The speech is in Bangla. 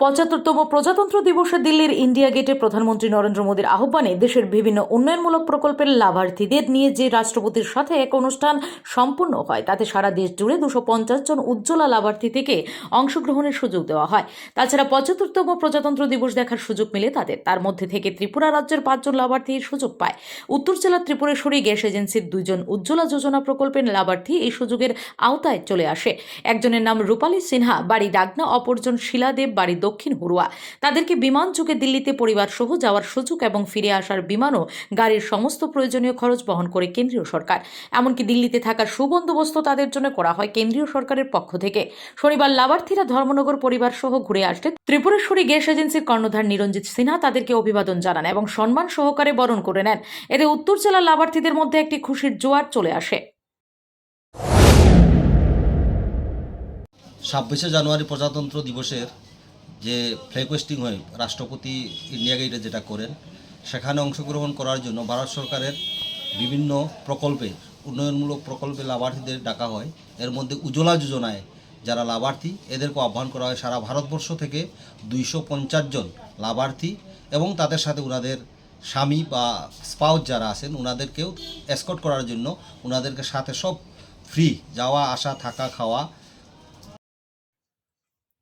পঁচাত্তরতম প্রজাতন্ত্র দিবসে দিল্লির ইন্ডিয়া গেটে প্রধানমন্ত্রী নরেন্দ্র মোদীর আহ্বানে দেশের বিভিন্ন উন্নয়নমূলক প্রকল্পের লাভার্থীদের নিয়ে যে রাষ্ট্রপতির সাথে এক অনুষ্ঠান সম্পূর্ণ হয়, তাতে সারা দেশ জুড়ে দুশো পঞ্চাশ জন উজ্জ্বলা লাভার্থী থেকে অংশগ্রহণের সুযোগ দেওয়া হয়। তাছাড়া পঁচাত্তরতম প্রজাতন্ত্র দিবস দেখার সুযোগ মিলে তাদের। তার মধ্যে থেকে ত্রিপুরা রাজ্যের পাঁচজন লাভার্থী সুযোগ পায়। উত্তর জেলার ত্রিপুরেশ্বরী গ্যাস এজেন্সির দুইজন উজ্জ্বলা যোজনা প্রকল্পের লাভার্থী এই সুযোগের আওতায় চলে আসে। একজনের নাম রূপালী সিনহা, বাড়ি ডাকনা, অপরজন শিলাদেব, বাড়ি দক্ষিণ হুড়ুয়া তাদেরকে বিমান যোগে দিল্লিতে পরিবার সহ যাওয়ার সুযোগ এবং ফিরে আসার বিমানও গাড়ির সমস্ত প্রয়োজনীয় খরচ বহন করে কেন্দ্রীয় সরকার। এমনকি দিল্লিতে থাকার সুবন্দোবস্ত তাদের জন্য করা হয় কেন্দ্রীয় সরকারের পক্ষ থেকে। শনিবার লাভার্থীরা ধর্মনগর পরিবার সহ ঘুরে আসলে ত্রিপুরেশ্বরী গ্যাস এজেন্সির কর্ণধার নিরঞ্জিত সিনহা তাদেরকে অভিবাদন জানান এবং সম্মান সহকারে বরণ করে নেন। এতে উত্তর জেলার লাভার্থীদের মধ্যে একটি খুশির জোয়ার চলে আসে। ছাব্বিশে জানুয়ারি প্রজাতন্ত্র দিবসের যে ফ্ল্যাগ হোয়েস্টিং হয়, রাষ্ট্রপতি ইন্ডিয়া গেটে যেটা করেন, সেখানে অংশগ্রহণ করার জন্য ভারত সরকারের বিভিন্ন প্রকল্পে, উন্নয়নমূলক প্রকল্পে লাভার্থীদের ডাকা হয়। এর মধ্যে উজ্জ্বলা যোজনায় যারা লাভার্থী এদেরকে আহ্বান করা হয়। সারা ভারতবর্ষ থেকে দুইশো পঞ্চাশ জন লাভার্থী এবং তাদের সাথে ওনাদের স্বামী বা স্পাউস যারা আছেন ওনাদেরকেও এসকট করার জন্য ওনাদেরকে সাথে সব ফ্রি যাওয়া, আসা, থাকা, খাওয়া